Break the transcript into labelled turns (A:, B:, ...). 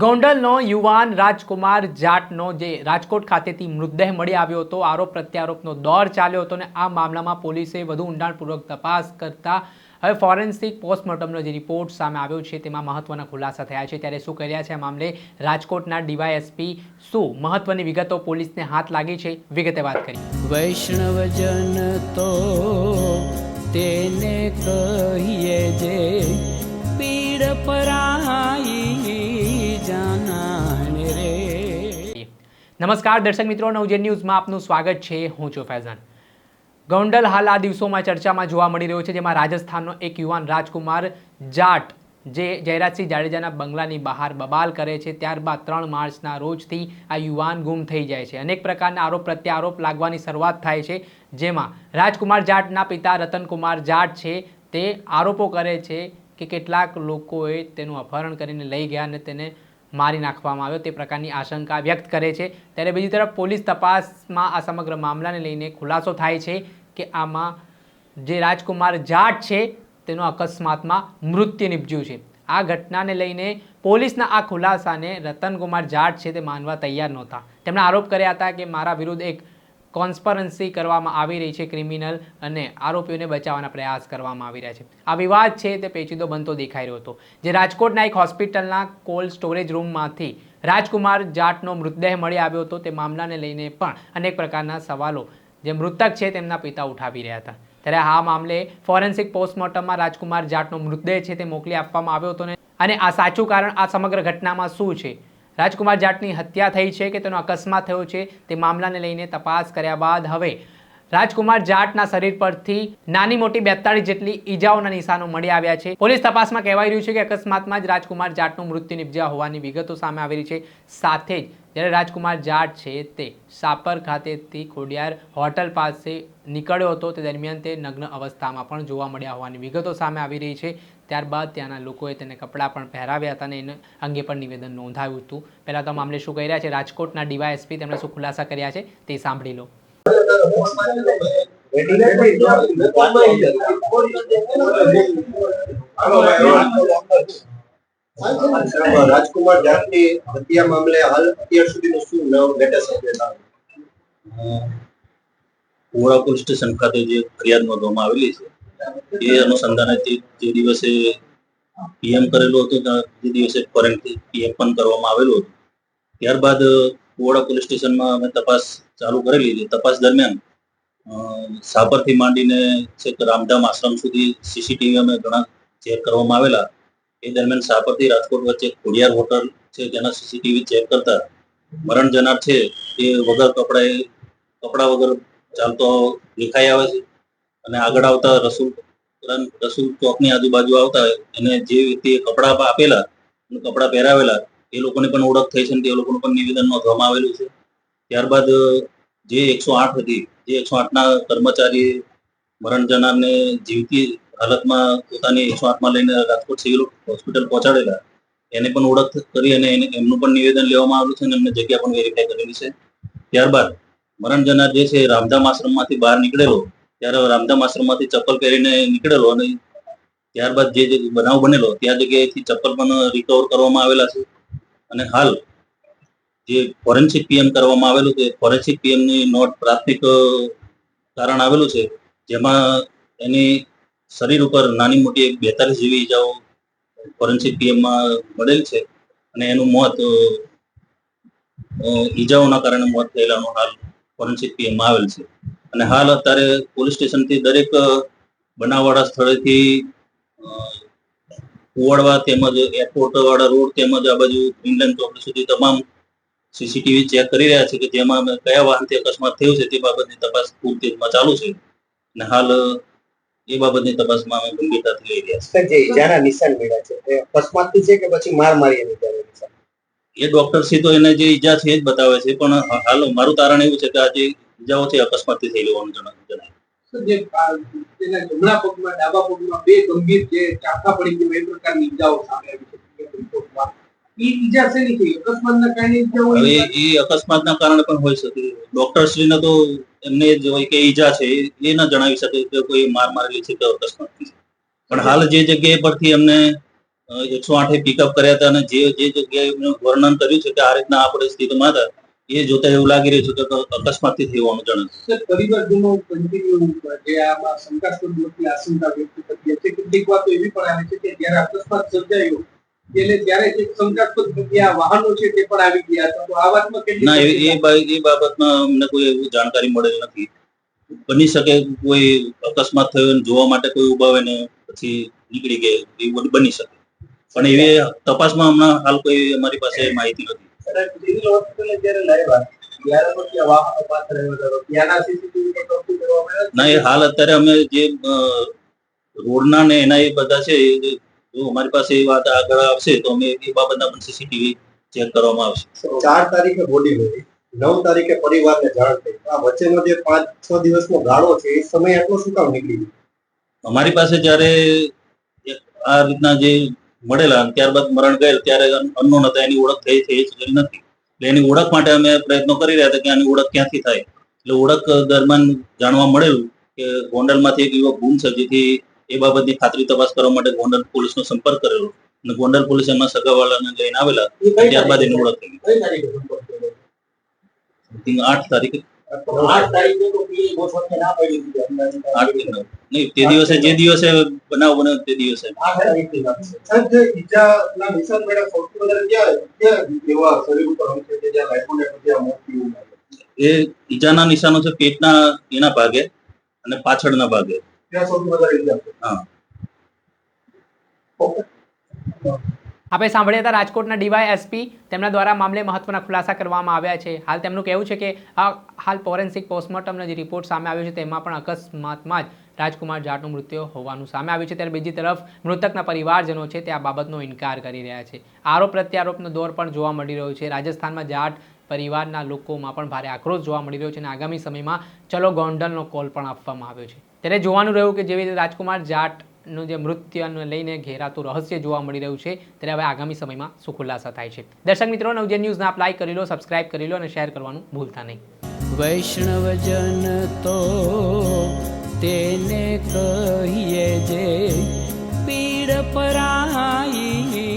A: ગોંડલનો યુવાન રાજકુમાર જાટનો જે રાજકોટ ખાતેથી મૃતદેહ મળી આવ્યો હતો, આરોપ પ્રત્યારોપનો દોર ચાલ્યો હતો અને આ મામલામાં પોલીસે વધુ ઊંડાણપૂર્વક તપાસ કરતા હવે ફોરેન્સિક પોસ્ટમોર્ટમનો જે રિપોર્ટ સામે આવ્યો છે તેમાં મહત્વના ખુલાસા થયા છે. ત્યારે શું કર્યા છે આ મામલે રાજકોટના ડીવાયએસપી શું મહત્વની વિગતો પોલીસને હાથ લાગી છે? વિગતે વાત કરી
B: વૈષ્ણવજન તો તેને કહીએ જે પીડ પરાઈ
A: નમસ્કાર દર્શક મિત્રો નવજે ન્યૂઝમાં આપનું સ્વાગત છે. હું છું ફૈઝાન. ગોંડલ હાલ આ દિવસોમાં ચર્ચામાં જોવા મળી રહ્યો છે, જેમાં રાજસ્થાનનો એક યુવાન રાજકુમાર જાટ, જે જયરાજસિંહ જાડેજાના બંગલાની બહાર બબાલ કરે છે, ત્યારબાદ ત્રણ માર્ચના રોજથી આ યુવાન ગુમ થઈ જાય છે. અનેક પ્રકારના આરોપ પ્રત્યારોપ લાગવાની શરૂઆત થાય છે, જેમાં રાજકુમાર જાટના પિતા રતનકુમાર જાટ છે, તે આરોપો કરે છે કે કેટલાક લોકોએ તેનું અપહરણ કરીને લઈ ગયા અને તેને મારી નાખવામાં આવ્યો, તે પ્રકારની આશંકા વ્યક્ત કરે છે. ત્યારે બીજી તરફ પોલીસ તપાસમાં આ સમગ્ર મામલાને લઈને ખુલાસો થાય છે કે આમાં જે રાજકુમાર જાટ છે, તેનો અકસ્માતમાં મૃત્યુ નિપજ્યું છે. આ ઘટનાને લઈને પોલીસના આ ખુલાસાને રતનકુમાર જાટ છે તે માનવા તૈયાર નહોતા. તેમણે આરોપ કર્યા હતા કે મારા વિરુદ્ધ એક કોન્સ્પરન્સી કરવામાં આવી રહી છે ક્રિમિનલ અને આરોપીઓને બચાવવાના પ્રયાસ કરવામાં આવી રહ્યા છે. આ વિવાદ છે તે પેચીદો બનતો દેખાઈ રહ્યો હતો, જે રાજકોટના એક હોસ્પિટલના કોલ્ડ સ્ટોરેજ રૂમમાંથી રાજકુમાર જાટનો મૃતદેહ મળી આવ્યો હતો. તે મામલાને લઈને પણ અનેક પ્રકારના સવાલો જે મૃતક છે તેમના પિતા ઉઠાવી રહ્યા હતા. ત્યારે આ મામલે ફોરેન્સિક પોસ્ટમોર્ટમમાં રાજકુમાર જાટનો મૃતદેહ છે તે મોકલી આપવામાં આવ્યો હતો અને આ સાચું કારણ આ સમગ્ર ઘટનામાં શું છે? રાજકુમાર જાટની હત્યા થઈ છે કે તેનો અકસ્માત થયો છે તે મામલાને લઈને તપાસ કર્યા બાદ હવે રાજકુમાર જાટના શરીર પરથી નાની મોટી બેતાળીસ જેટલી ઈજાઓના નિશાનો મળી આવ્યા છે. પોલીસ તપાસમાં કહેવાઈ રહ્યું છે કે અકસ્માતમાં જ રાજકુમાર જાટનું મૃત્યુ નિપજ્યા હોવાની વિગતો સામે આવી રહી છે. સાથે જ જ્યારે રાજકુમાર જાટ છે તે સાપર ખાતેથી ખોડિયાર હોટલ પાસે નીકળ્યો હતો, તે દરમિયાન તે નગ્ન અવસ્થામાં પણ જોવા મળ્યા હોવાની વિગતો સામે આવી રહી છે. ત્યારબાદ ત્યાંના લોકોએ તેને કપડાં પણ પહેરાવ્યા હતા અને એને અંગે પણ નિવેદન નોંધાવ્યું હતું. પહેલાં તો મામલે શું કહી રહ્યા છે? રાજકોટના ડીવાયએસપી તેમણે શું ખુલાસા કર્યા છે તે સાંભળી લો.
C: રાજકુમાર જાટની હત્યા મામલે હાલ અત્યાર સુધીનું શું નવ latest update
D: Kuvada police station ખાતે જે ફરિયાદ નોંધવામાં આવેલી છે, એ અનુસંધાને જે દિવસે પીએમ કરેલું હતું જે દિવસે ફોરેન્સિક પીએમ પણ કરવામાં આવેલું હતું. ત્યારબાદ કુવાડા પોલીસ સ્ટેશનમાં અમે તપાસ ચાલુ કરેલી છે. તપાસ દરમિયાન સાપરથી માંડીને છેક રામધામ આશ્રમ સુધી સીસીટીવી અમે ઘણા ચેક કરવામાં આવેલા. એ દરમિયાન સાપરથી રાજકોટ વચ્ચે ખોડિયાર હોટલ છે તેના સીસીટીવી ચેક કરતા મરણ જનાર છે. એ વગર કપડાએ, કપડા વગર ચાલતો દેખાઈ આવે છે અને આગળ આવતા રસુલ રસુલ ચોકની આજુબાજુ આવતા એને જે વ્યક્તિએ કપડા આપેલા કપડા પહેરાવેલા, એ લોકોની પણ ઓળખ થઈ છે અને તે લોકોનું પણ નિવેદન નોંધવામાં આવેલું છે. ત્યારબાદ જે એકસો આઠ હતી, જે એકસો આઠના કર્મચારી મરણ જનારને જીવતી હાલતમાં પોતાની એકસો આઠમાં લઈને રાજકોટ સિવિલ હોસ્પિટલ પહોંચાડેલા. એને પણ ઓળખ કરી અને એમનું પણ નિવેદન લેવામાં આવ્યું છે અને એમને જગ્યા પણ વેરીફાઈ કરેલી છે. ત્યારબાદ મરણ જનાર જે છે રામધામ આશ્રમમાંથી બહાર નીકળેલો, ત્યારે રામધામ આશ્રમમાંથી ચપ્પલ પહેરીને નીકળેલો અને ત્યારબાદ જે બનાવ બનેલો, ત્યાં જગ્યાએથી ચપ્પલ પણ રિકવર કરવામાં આવેલા છે. અને હાલ જે ફોરેન્સિક પીએમ કરવામાં આવેલું છે ફોરેન્સિક પીએમની નોટ પ્રાથમિક કારણ આવેલું છે, જેમાં એની શરીર ઉપર નાની મોટી બેતાલીસ જેવી ઈજાઓ ફોરેન્સિક પીએમમાં મળેલ છે અને એનું મોત ઈજાઓના કારણે મોત થયેલાનું હાલ ફોરેન્સિક પીએમમાં આવેલ છે. અને હાલ અત્યારે પોલીસ સ્ટેશનથી દરેક બનાવવાળા સ્થળેથી કુવાડવા તેમજ એરપોર્ટ વાળા રોડ તેમજ આ બાજુ ગ્રીનલેન્ડ ચોકડી સુધી તમામ સીસીટીવી ચેક કરી રહ્યા છે કે જેમાં કયા વાહનથી અકસ્માત થયું છે તે બાબતની તપાસ ખૂબ તેજમાં ચાલુ છે. અને હાલ એ બાબતની તપાસમાં અમે ગંભીરતાથી લઈ રહ્યા છીએ.
C: જે ઈજાના નિશાન મળ્યા છે તે અકસ્માતથી છે કે પછી માર મારી એની
D: એ ડોક્ટર શ્રી તો એને જે ઈજા છે એ જ બતાવે છે પણ હાલ મારું તારણ એવું છે કે આ જે ઈજાઓ છે અકસ્માતથી થઈ લેવાનું જણાય. જણાય
E: જે આ તેના જમણા પગમાં ડાબા પગમાં બે ગંભીર જે ચાકા પડી ગયા એ પ્રકારની ઈજાઓ સામે આવી છે. ઈજા શેની થઈ અકસ્માતના કારણે ઈજા હોય
D: હવે એ અકસ્માતના કારણે પણ હોઈ શકે. ડોક્ટર શ્રીને તો એમને જ હોય કે ઈજા છે એ ના જણાવી શકે કે કોઈ માર મારેલી છે કે અકસ્માત પણ હાલ જે જગ્યાએ પરથી એમને એકસો આઠે પિકઅપ કર્યા હતા અને જે જે જગ્યાએ એમને વર્ણન કર્યું છે કે આ રીતના આ પરિસ્થિતિમાં હતા એ જોતા એવું લાગી રહ્યું છે કે અકસ્માતથી થયું હોવાનું જણાય.
E: પરિવારજનો કન્ટિન્યુ જે આમાં શંકાસ્પદ આશંકા વ્યક્ત કરી છે. કેટલીક વાતો એવી પણ આવે છે કે જ્યારે અકસ્માત સર્જાયો એટલે ત્યારે જે શંકાસ્પદ જગ્યા વાહનો છે તે પણ આવી ગયા હતા. તો આ વાતમાં કેટલી
D: ના એ એ એ બાબતમાં અમને કોઈ એવું જાણકારી મળેલ નથી. બની શકે કોઈ અકસ્માત થયો ને જોવા માટે કોઈ ઊભા હોય ને પછી નીકળી ગયા એવું બધું બની શકે. પણ એવી તપાસમાં હમણાં હાલ કોઈ અમારી પાસે માહિતી નથી. ના એ હાલ અત્યારે અમે જે રોડના ને એના એ બધા છે એ જો અમારી પાસે એ વાત આગળ આવશે તો અમે એ બાબતના પણ સીસીટીવી ચેક કરવામાં આવશે.
C: ચાર તારીખે બોડી હોય નવ તારીખે પરિવારને જાણ થઈ. આ વચ્ચેનો જે પાંચ છ દિવસનો ગાળો છે એ સમય આટલો શું કામ નીકળી ગયો?
D: અમારી પાસે જ્યારે આ રીતના જે મળેલા ત્યારબાદ મરણ ગયેલ ત્યારે અનનોન હતા એની ઓળખ થઈ થઈ શકેલી નથી. એટલે એની ઓળખ માટે અમે પ્રયત્નો કરી રહ્યા હતા કે આની ઓળખ ક્યાંથી થાય. એટલે ઓળખ દરમિયાન જાણવા મળેલું કે ગોંડલમાંથી એક યુવક ગુમ છે જેથી એ બાબતની ખાતરી તપાસ કરવા માટે ગોંડલ પોલીસનો સંપર્ક કરેલો. અને ગોંડલ પોલીસ એમના સગાવાલાને લઈને આવેલા ત્યારબાદ એની ઓળખ થઈ આઠ તારીખે?
E: તો
D: દિવસે જે દિવસે બનાવ બન્યો તે દિવસે. એ ઈજાના નિશાનો છે પેટના એના ભાગે અને પાછળના ભાગે.
C: ત્યાં સૌથી વધારે ઈજા છે.
A: આપણે સાંભળ્યા હતા રાજકોટના ડીવાય એસપી તેમના દ્વારા મામલે મહત્વના ખુલાસા કરવામાં આવ્યા છે. હાલ તેમનું કહેવું છે કે આ હાલ ફોરેન્સિક પોસ્ટમોર્ટમનો જે રિપોર્ટ સામે આવ્યો છે તેમાં પણ અકસ્માતમાં જ રાજકુમાર જાટનું મૃત્યુ હોવાનું સામે આવ્યું છે. ત્યારે બીજી તરફ મૃતકના પરિવારજનો છે તે આ બાબતનો ઇનકાર કરી રહ્યા છે. આરોપ પ્રત્યારોપનો દોર પણ જોવા મળી રહ્યો છે. રાજસ્થાનમાં જાટ પરિવારના લોકોમાં પણ ભારે આક્રોશ જોવા મળી રહ્યો છે અને આગામી સમયમાં ચલો ગોંડલનો કોલ પણ આપવામાં આવ્યો છે. ત્યારે જોવાનું રહ્યું કે જેવી રીતે રાજકુમાર જાટનું જે મૃત્યુને લઈને ઘેરાતું રહસ્ય જોવા મળી રહ્યું છે ત્યારે હવે આગામી સમયમાં શું થાય છે. દર્શક મિત્રો નવજે ન્યૂઝને આપ લાઈક કરી લો સબસ્ક્રાઇબ કરી લો અને શેર કરવાનું ભૂલતા નહીં.
B: વૈષ્ણવજન તો તેને કહીએ જે પીડ પરાઈ